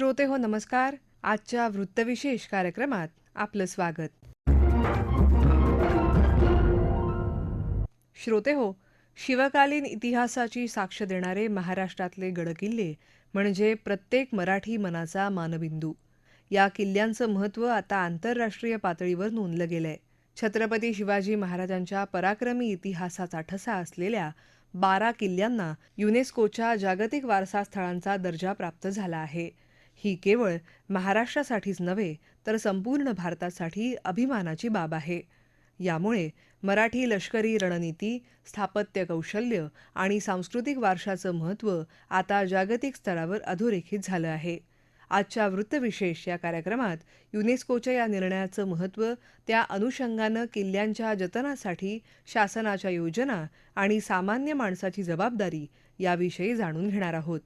श्रोते हो नमस्कार. आजच्या वृत्तविशेष कार्यक्रमात आपलं स्वागत. श्रोते हो शिवकालीन इतिहासाची साक्ष देणारे महाराष्ट्रातले गडकिल्ले म्हणजे प्रत्येक मराठी मनाचा मानबिंदू. या किल्ल्यांचं महत्त्व आता आंतरराष्ट्रीय पातळीवर नोंदलं गेलंय. छत्रपती शिवाजी महाराजांच्या पराक्रमी इतिहासाचा ठसा असलेल्या बारा किल्ल्यांना युनेस्कोच्या जागतिक वारसा स्थळांचा दर्जा प्राप्त झाला आहे. ही केवळ महाराष्ट्रासाठीच नव्हे तर संपूर्ण भारतासाठी अभिमानाची बाब आहे. यामुळे मराठी लष्करी रणनीती स्थापत्य कौशल्य आणि सांस्कृतिक वारशाचं महत्त्व आता जागतिक स्तरावर अधोरेखित झालं आहे. आजच्या वृत्तविशेष या कार्यक्रमात युनेस्कोच्या या निर्णयाचं महत्त्व त्या अनुषंगानं किल्ल्यांच्या जतनासाठी शासनाच्या योजना आणि सामान्य माणसाची जबाबदारी याविषयी जाणून घेणार आहोत.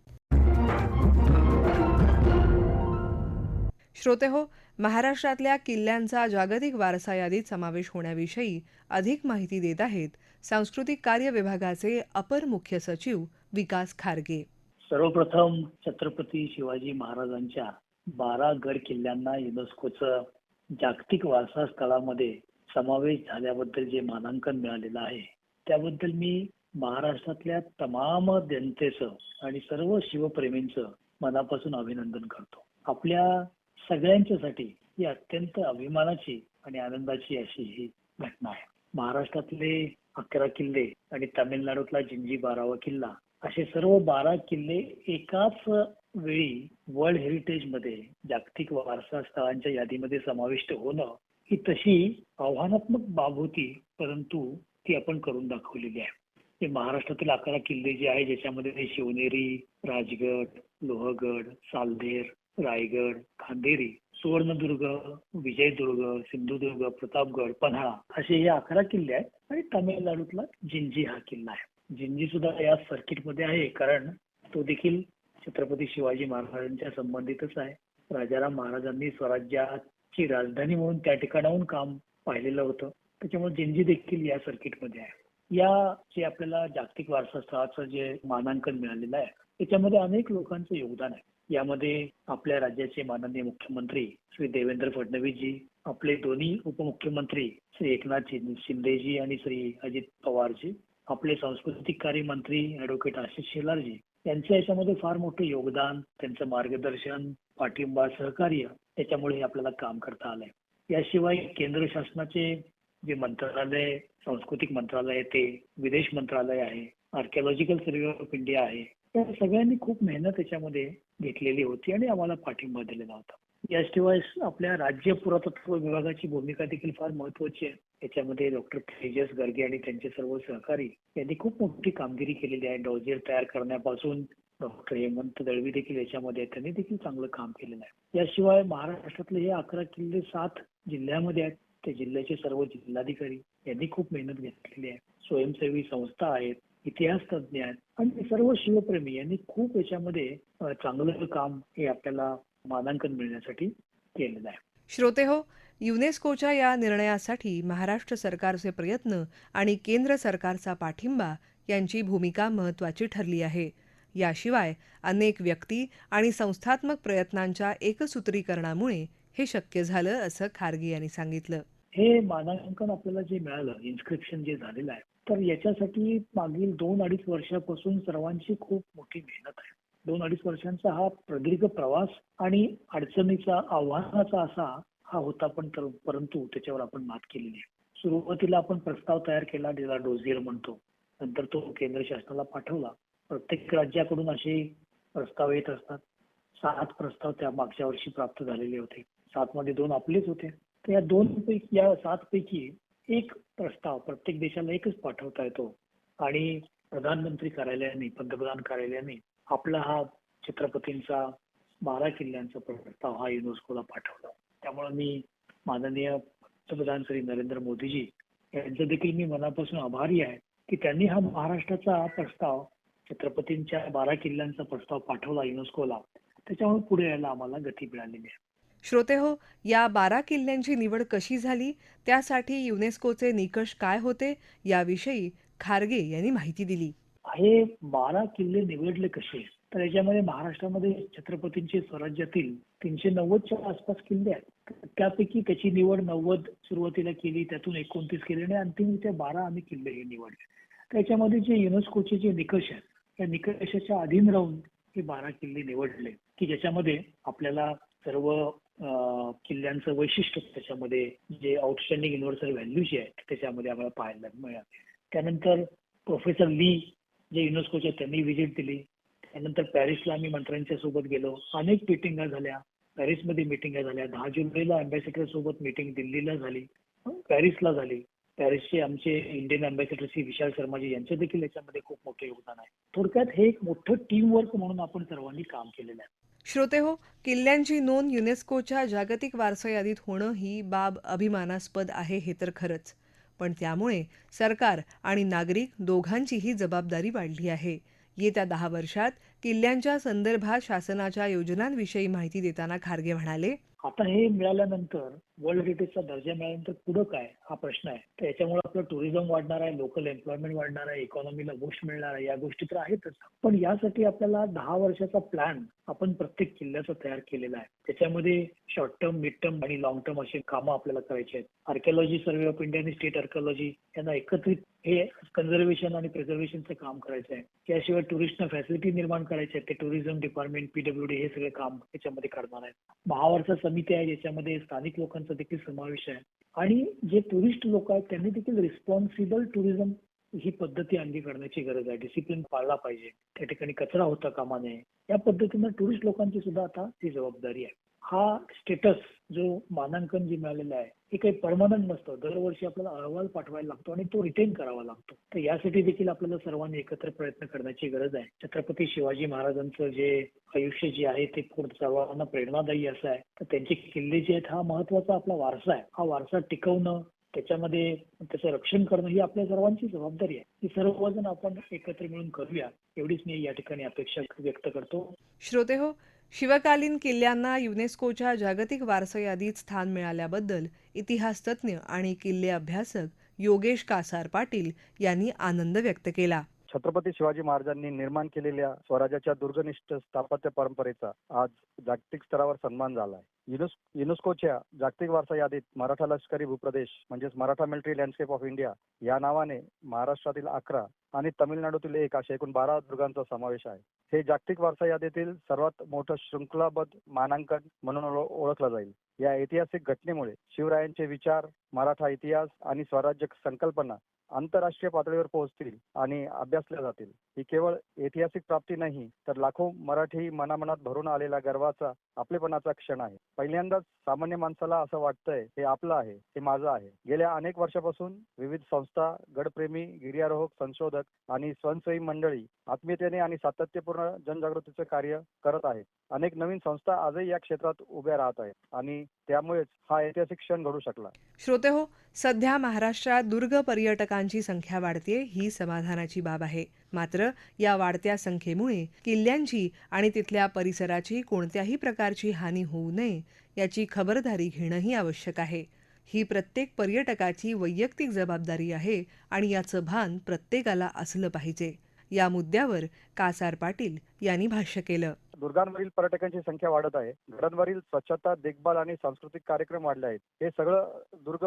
श्रोते हो महाराष्ट्रातल्या किल्ल्यांचा जागतिक वारसा यादीत समावेश होण्याविषयी अधिक माहिती देत आहेत सांस्कृतिक कार्य विभागाचे अपर मुख्य सचिव विकास खारगे. सर्वप्रथम छत्रपती शिवाजी महाराजांच्या बारा गड किल्ल्यांना युनेस्कोचं जागतिक वारसा स्थळामध्ये समावेश झाल्याबद्दल जे मानांकन मिळालेलं आहे त्याबद्दल मी महाराष्ट्रातल्या तमाम जनतेचं आणि सर्व शिवप्रेमींचं मनापासून अभिनंदन करतो. आपल्या सगळ्यांच्यासाठी ही अत्यंत अभिमानाची आणि आनंदाची अशी ही घटना आहे. महाराष्ट्रातले अकरा किल्ले आणि तामिळनाडूतला जिंजी बारावा किल्ला असे सर्व बारा किल्ले एकाच वेळी वर्ल्ड हेरिटेजमध्ये जागतिक वारसा स्थळांच्या यादीमध्ये समाविष्ट होणं ही तशी आव्हानात्मक बाब होती परंतु ती आपण करून दाखवलेली आहे. हे महाराष्ट्रातील अकरा किल्ले जे आहे ज्याच्यामध्ये शिवनेरी राजगड लोहगड सालधेर रायगड खांदेरी सुवर्णदुर्ग विजयदुर्ग सिंधुदुर्ग प्रतापगड पन्हाळा असे हे अकरा किल्ले आहेत आणि तामिळनाडूतला जिंजी हा किल्ला आहे. जिंजी सुद्धा या सर्किटमध्ये आहे कारण तो देखील छत्रपती शिवाजी महाराजांच्या संबंधितच आहे. राजाराम महाराजांनी स्वराज्याची राजधानी म्हणून त्या ठिकाणाहून काम पाहिलेलं होतं. त्याच्यामुळे जिंजी देखील या सर्किटमध्ये आहे. या जे आपल्याला जागतिक वारसा स्थळाचं जे मानांकन मिळालेलं आहे त्याच्यामध्ये अनेक लोकांचं योगदान आहे. यामध्ये आपल्या राज्याचे माननीय मुख्यमंत्री श्री देवेंद्र फडणवीसजी आपले दोन्ही उपमुख्यमंत्री श्री एकनाथ शिंदेजी आणि श्री अजित पवारजी आपले सांस्कृतिक कार्य मंत्री ऍडव्होकेट आशिष शेलारजी यांचं याच्यामध्ये फार मोठं योगदान त्यांचं मार्गदर्शन पाठिंबा सहकार्य त्याच्यामुळे आपल्याला काम करता आलंय. याशिवाय केंद्र शासनाचे जे मंत्रालय सांस्कृतिक मंत्रालय ते विदेश मंत्रालय आहे आर्किओलॉजिकल सर्व्हे ऑफ इंडिया आहे तर सगळ्यांनी खूप मेहनत त्याच्यामध्ये घेतलेली होती आणि आम्हाला पाठिंबा दिलेला होता. याशिवाय आपल्या राज्य पुरातत्व विभागाची भूमिका देखील फार महत्वाची आहे. याच्यामध्ये डॉक्टर तेजस गर्गे आणि त्यांचे सर्व सहकारी यांनी खूप मोठी कामगिरी केलेली आहे. डॉजियर तयार करण्यापासून डॉक्टर हेमंत दळवी देखील याच्यामध्ये त्यांनी देखील चांगलं काम केलेलं आहे. याशिवाय महाराष्ट्रातले हे अकरा किल्ले सात जिल्ह्यामध्ये आहेत. ते जिल्ह्याचे सर्व जिल्हाधिकारी यांनी खूप मेहनत घेतलेली आहे. स्वयंसेवी संस्था आहेत. इतिहास तज्ज्ञ आहेत. आणि सर्व शिवप्रेमी यांनी खूप याच्यामध्ये चांगलं काम हे आपल्याला मानांकन मिळण्यासाठी केलेलं आहे. श्रोते हो युनेस्कोच्या या निर्णयासाठी महाराष्ट्र सरकारचे प्रयत्न आणि केंद्र सरकारचा पाठिंबा यांची भूमिका महत्वाची ठरली आहे. याशिवाय अनेक व्यक्ती आणि संस्थात्मक प्रयत्नांच्या एकसूत्रीकरणामुळे हे शक्य झालं असं खारगे यांनी सांगितलं. हे मानांकन आपल्याला जे मिळालं इन्स्क्रिप्शन जे झालेलं आहे तर याच्यासाठी मागील दोन अडीच वर्षापासून सर्वांची खूप मोठी मेहनत आहे. दोन अडीच वर्षांचा हा प्रदीर्घ प्रवास आणि अडचणीचा आव्हानाचा असा हा होता पण परंतु त्याच्यावर आपण मात केलेली आहे. सुरुवातीला आपण प्रस्ताव तयार केला ज्याला डोझियर म्हणतो. नंतर तो केंद्र शासनाला पाठवला. प्रत्येक राज्याकडून असे प्रस्ताव येत असतात. सात प्रस्ताव त्या मागच्या वर्षी प्राप्त झालेले होते. सात मध्ये दोन आपलेच होते. तर या दोन पैकी या सात पैकी एक प्रस्ताव प्रत्येक देशाला एकच पाठवता येतो. आणि प्रधानमंत्री कार्यालयाने पंतप्रधान कार्यालयाने आपला हा छत्रपतींचा बारा किल्ल्यांचा प्रस्ताव हा युनेस्कोला पाठवला. त्यामुळे मी माननीय पंतप्रधान श्री नरेंद्र मोदीजी यांचं देखील मी मनापासून आभारी आहे की त्यांनी हा महाराष्ट्राचा प्रस्ताव छत्रपतींच्या बारा किल्ल्यांचा प्रस्ताव पाठवला युनेस्कोला. त्याच्यामुळे पुढे यायला आम्हाला गती मिळालेली आहे. श्रोते हो या बारा किल्ल्यांची निवड कशी झाली? त्यासाठी युनेस्कोचे निकष काय होते? याविषयी खारगे यांनी माहिती दिली. हे बारा किल्ले निवडले कसे? तर याच्यामध्ये महाराष्ट्रामध्ये छत्रपतींचे स्वराज्यातील तीनशे नव्वदच्या आसपास किल्ले आहेत. त्यापैकी त्याची निवड नव्वद सुरुवातीला केली त्यातून एकोणतीस केले आणि अंतिम त्या बारा आम्ही किल्ले हे निवडले. त्याच्यामध्ये जे युनेस्कोचे जे निकष आहेत त्या निकषाच्या अधीन राहून हे बारा किल्ले निवडले. की ज्याच्यामध्ये आपल्याला सर्व किल्ल्यांचं वैशिष्ट्य त्याच्यामध्ये जे आउटस्टँडिंग युनिव्हर्सल व्हॅल्यू जे आहेत त्याच्यामध्ये आम्हाला पाहायला मिळाले. त्यानंतर प्रोफेसर ली जे युनेस्कोचे त्यांनी व्हिजिट दिली. त्यानंतर पॅरिसला आम्ही मंत्र्यांच्या सोबत गेलो. अनेक मिटिंगा झाल्या. पॅरिसमध्ये मिटिंगा झाल्या. दहा जुलैला अँबॅसेडर सोबत मिटिंग दिल्लीला झाली. पॅरिसला झाली. पॅरिसचे आमचे इंडियन अँबॅसेडर श्री विशाल शर्माजी यांचे देखील याच्यामध्ये खूप मोठे योगदान आहे. थोडक्यात हे एक मोठं टीम वर्क म्हणून आपण सर्वांनी काम केलेलं आहे. श्रोते हो किल्ल्यांची नोंद युनेस्कोच्या जागतिक वारसा यादीत होणं ही बाब अभिमानास्पद आहे हे तर खरंच. पण त्यामुळे सरकार आणि नागरिक दोघांचीही जबाबदारी वाढली आहे. येत्या दहा वर्षात किल्ल्यांच्या संदर्भात शासनाच्या योजनांविषयी माहिती देताना खारगे म्हणाले आता हे मिळाल्यानंतर वर्ल्ड हेरिटेजचा दर्जा मिळाल्यानंतर पुढं काय? हा प्रश्न आहे. तर याच्यामुळे आपलं टुरिझम वाढणार आहे लोकल एम्प्लॉयमेंट वाढणार आहे इकॉनॉमीला बूस्ट मिळणार आहे या गोष्टी तर आहेतच. पण यासाठी आपल्याला दहा वर्षाचा प्लॅन आपण प्रत्येक किल्ल्याचा तयार केलेला आहे. त्याच्यामध्ये शॉर्ट टर्म मिड टर्म आणि लॉंग टर्म असे कामं आपल्याला करायची आहेत. आर्किओलॉजी सर्वे ऑफ इंडिया आणि स्टेट आर्किओलॉजी त्यांना एकत्रित हे कन्झर्वेशन आणि प्रिझर्वेशनचं काम करायचं आहे. त्याशिवाय टुरिस्टना फॅसिलिटी निर्माण करायचे आहेत ते टुरिझम डिपार्टमेंट पीडब्ल्यूडी हे सगळे काम याच्यामध्ये करणार आहेत. महावर्षा समिती आहे ज्याच्यामध्ये स्थानिक लोकांचा देखील समावेश आहे. आणि जे टुरिस्ट लोक आहेत त्यांनी देखील रिस्पॉन्सिबल टुरिझम ही पद्धती अंगी करण्याची गरज आहे. डिसिप्लिन पाळला पाहिजे. त्या ठिकाणी कचरा होता कामा नये. या पद्धतीनं टुरिस्ट लोकांची सुद्धा आता ती जबाबदारी आहे. हा स्टेटस जो मानांकन जे मिळालेलं आहे हे काही परमनंट नसतं. दरवर्षी आपल्याला अहवाल पाठवायला लागतो आणि तो रिटेन करावा लागतो. तर यासाठी देखील आपल्याला सर्वांनी एकत्र प्रयत्न करण्याची गरज आहे. छत्रपती शिवाजी महाराजांचं जे आयुष्य जे आहे ते पूर्ण सर्वांना प्रेरणादायी असं आहे. तर त्यांचे किल्ले जे आहेत हा महत्त्वाचा आपला वारसा आहे. हा वारसा टिकवणं त्याच्यामध्ये त्याचं रक्षण करणं ही आपल्या सर्वांची जबाबदारी आहे. ही सर्वजण आपण एकत्र मिळून करूया एवढीच मी या ठिकाणी अपेक्षा व्यक्त करतो. श्रोते हो शिवकालीन किल्ल्यांना युनेस्कोच्या जागतिक वारसा यादीत स्थान मिळाल्याबद्दल इतिहासतज्ञ आणि किल्ले अभ्यासक योगेश कासार पाटील यांनी आनंद व्यक्त केला. छत्रपती शिवाजी महाराजांनी निर्माण केलेल्या स्वराज्याच्या दुर्गनिष्ठ स्थापत्य परंपरेचा आज जागतिक स्तरावर सन्मान झाला आहे. युनेस्कोच्या जागतिक वारसा यादीत मराठा लष्करी भूप्रदेश म्हणजेच Maratha military landscape of India या नावाने महाराष्ट्रातील अकरा आणि तामिळनाडूतील एक अशा एकूण बारा दुर्गांचा समावेश आहे. हे जागतिक वारसा यादीतील सर्वात मोठं शृंखलाबद्ध मानांकन म्हणून ओळखलं जाईल. या ऐतिहासिक घटनेमुळे शिवरायांचे विचार मराठा इतिहास आणि स्वराज्य संकल्पना आंतरराष्ट्रीय पातळीवर पोहोचतील आणि अभ्यासल्या जातील. ही केवळ ऐतिहासिक प्राप्ती नाही तर लाखो मराठी मनामनात भरून आलेला गर्वाचा आपलेपणाचा क्षण आहे. पहिल्यांदाच सामान्य माणसाला असं वाटतंय हे आपलं आहे हे माझं आहे. गेल्या अनेक वर्षापासून विविध संस्था गडप्रेमी गिर्यारोहक संशोधक आणि स्वयंसेवी मंडळी आत्मीयतेने आणि सातत्यपूर्ण जनजागृतीचे कार्य करत आहेत. अनेक नवीन संस्था आजही या क्षेत्रात उभ्या राहत आहेत आणि त्यामुळेच हा ऐतिहासिक क्षण घडू शकला. श्रोते हो सध्या महाराष्ट्रात दुर्ग पर्यटकांची संख्या वाढते ही समाधानाची बाब आहे. मात्र या वाढत्या संख्येमुळे किल्ल्यांची आणि तिथल्या परिसराची कोणत्याही प्रकारची हानी होऊ नये याची खबरदारी घेणंही आवश्यक आहे. ही प्रत्येक पर्यटकाची वैयक्तिक जबाबदारी आहे आणि याचं भान प्रत्येकाला असलं पाहिजे. या मुद्द्यावर कासार पाटील यांनी भाष्य केलं. दुर्गांवरील पर्यटकांची संख्या वाढत आहे. घरांवरील स्वच्छता देखभाल आणि सांस्कृतिक कार्यक्रम वाढले आहेत. हे सगळं दुर्ग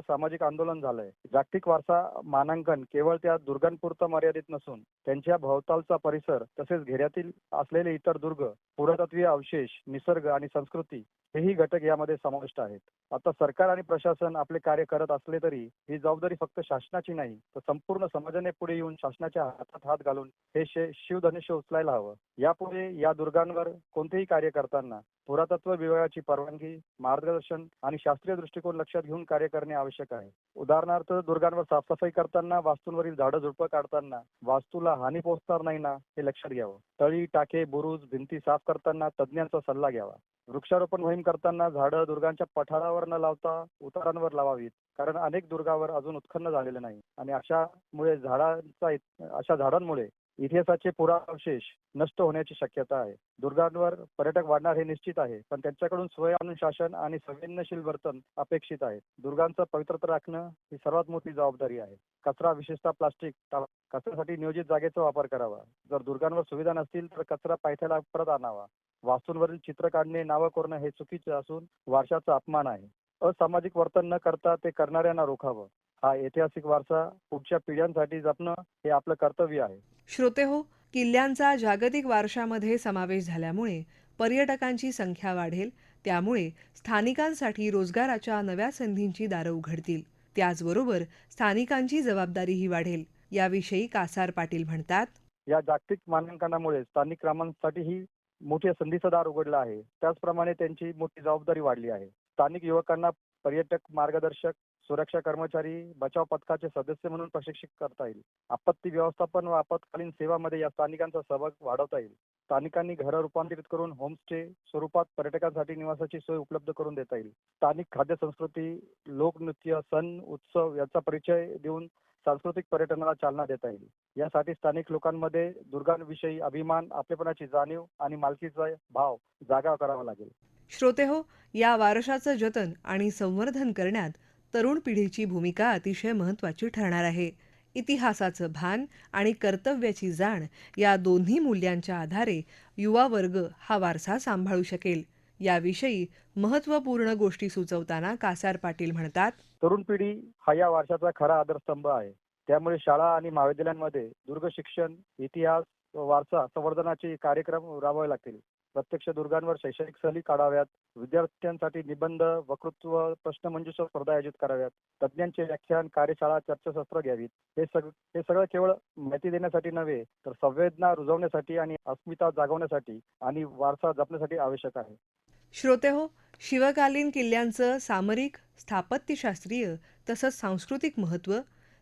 सामाजिक आंदोलन झालंय. जागतिक वारसा मानांकन केवळ त्या दुर्गांपुरतं मर्यादित नसून त्यांच्या भोवतालचा परिसर तसेच घेऱ्यातील असलेले इतर दुर्ग पुरातत्वीय अवशेष निसर्ग आणि संस्कृती हेही घटक यामध्ये समाविष्ट आहेत. आता सरकार आणि प्रशासन आपले कार्य करत असले तरी ही जबाबदारी फक्त शासनाची नाही तर संपूर्ण समाजाने पुढे येऊन शासनाच्या हातात हात घालून हे शे- शिवधनुष्य उचलायला हवं. यापुढे या दुर्गांवर कोणतेही कार्य करताना पुरातत्व विभागाची परवानगी मार्गदर्शन आणि शास्त्रीय दृष्टिकोन लक्षात घेऊन कार्य करणे आवश्यक आहे. उदाहरणार्थ दुर्गांवर साफसफाई करताना वास्तूंवरील झाडं झुडपं काढताना वास्तूला हानी पोहोचणार नाही ना हे लक्षात घ्यावं. तळी टाके बुरुज भिंती साफ करताना तज्ज्ञांचा सल्ला घ्यावा. वृक्षारोपण मोहीम करताना झाडं दुर्गांच्या पठारावर न लावता उतारांवर लावावीत कारण अनेक दुर्गावर अजून उत्खन्न झालेले नाही. आणि अशामुळे झाडांचा अशा झाडांमुळे इतिहासाचे पुरावशेष नष्ट होण्याची शक्यता आहे. दुर्गांवर पर्यटक वाढणार हे निश्चित आहे पण त्यांच्याकडून स्वयंशासन आणि संवेदनशील वर्तन अपेक्षित आहे. दुर्गांचं पवित्रता राखणं ही सर्वात मोठी जबाबदारी आहे. कचरा विशेषतः प्लास्टिक कचऱ्यासाठी नियोजित जागेचा वापर करावा. जर दुर्गांवर सुविधा नसतील तर कचरा पायथ्याला परत आणावा. वास्तूंवरील चित्र काढणे नावं कोरणं हे चुकीचे असून वारशाचा अपमान आहे. असामाजिक वर्तन न करता ते करणाऱ्यांना रोखावं. हा ऐतिहासिक वारसा पुढच्या पिढ्यांसाठी जपणं हे आपलं कर्तव्य आहे. श्रोते हो किल्ल्यांचा जागतिक वारशामध्ये समावेश झाल्यामुळे पर्यटकांची संख्या वाढेल त्यामुळे स्थानिकांसाठी रोजगाराच्या नव्या संधींची दारं उघडतील. त्याचबरोबर स्थानिकांची जबाबदारीही वाढेल याविषयी कासार पाटील म्हणतात. या जागतिक मानांकनामुळे स्थानिक ग्रामांसाठीही मोठ्या संधीचं दार उघडलं आहे. त्याचप्रमाणे त्यांची मोठी जबाबदारी वाढली आहे. स्थानिक युवकांना पर्यटक मार्गदर्शक सुरक्षा कर्मचारी बचाव पथकाचे सदस्य म्हणून प्रशिक्षित करता येईल. आपत्ती व्यवस्थापन व आपत्कालीन सेवामध्ये या स्थानिकांचा सहभाग वाढवता येईल. स्थानिकांनी घरं रूपांतरित करून होमस्टे स्वरूपात पर्यटकांसाठी निवासाची सोय उपलब्ध करून देता येईल. स्थानिक खाद्य संस्कृती लोकनृत्य सण उत्सव याचा परिचय देऊन सांस्कृतिक पर्यटनाला चालना देता येईल. यासाठी स्थानिक लोकांमध्ये दुर्गांविषयी अभिमान आपलेपणाची जाणीव आणि मालकीचा भाव जागा करावा लागेल. श्रोते हो या वारशाचं जतन आणि संवर्धन करण्यात तरुण पिढीची भूमिका अतिशय महत्त्वाची ठरणार आहे. इतिहासाचं भान आणि कर्तव्याची जाण या दोन्ही मूल्यांच्या आधारे युवा वर्ग हा वारसा सांभाळू शकेल. याविषयी महत्त्वपूर्ण गोष्टी सुचवताना कासार पाटील म्हणतात तरुण पिढी हा या वारशाचा खरा आधारस्तंभ आहे. त्यामुळे शाळा आणि महाविद्यालयांमध्ये दुर्ग शिक्षण इतिहास वारसा संवर्धनाचे कार्यक्रम राबवावे लागतील. प्रत्यक्ष दुर्गांवर शैक्षणिक सहली काढाव्यात. विद्यार्थ्यांसाठी निबंध वक्तृत्व प्रश्नमंजुषा स्पर्धा आयोजित कराव्यात. तज्ज्ञांचे व्याख्यान कार्यशाळा चर्चासत्र घ्यावीत. हे सग हे सगळं केवळ माहिती देण्यासाठी नव्हे तर संवेदना रुजवण्यासाठी आणि अस्मिता जागवण्यासाठी आणि वारसा जपण्यासाठी आवश्यक आहे. श्रोते हो शिवकालीन किल्ल्यांचं सामरिक स्थापत्यशास्त्रीय तसंच सांस्कृतिक महत्त्व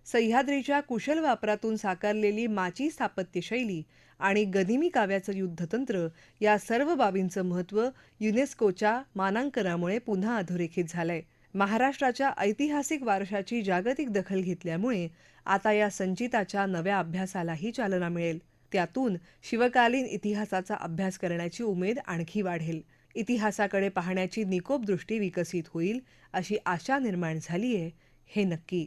सह्याद्रीच्या कुशल वापरातून साकारलेली माची स्थापत्यशैली आणि गनिमी काव्याचं युद्धतंत्र या सर्व बाबींचं महत्त्व युनेस्कोच्या मानांकनामुळे पुन्हा अधोरेखित झालंय. महाराष्ट्राच्या ऐतिहासिक वारशाची जागतिक दखल घेतल्यामुळे आता या संचिताच्या नव्या अभ्यासालाही चालना मिळेल. त्यातून शिवकालीन इतिहासाचा अभ्यास करण्याची उमेद आणखी वाढेल. इतिहासाकडे पाहण्याची निकोप दृष्टी विकसित होईल अशी आशा निर्माण झालीय हे नक्की.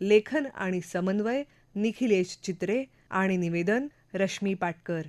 लेखन आणि समन्वय निखिलेश चित्रे आणि निवेदन रश्मी पाटकर.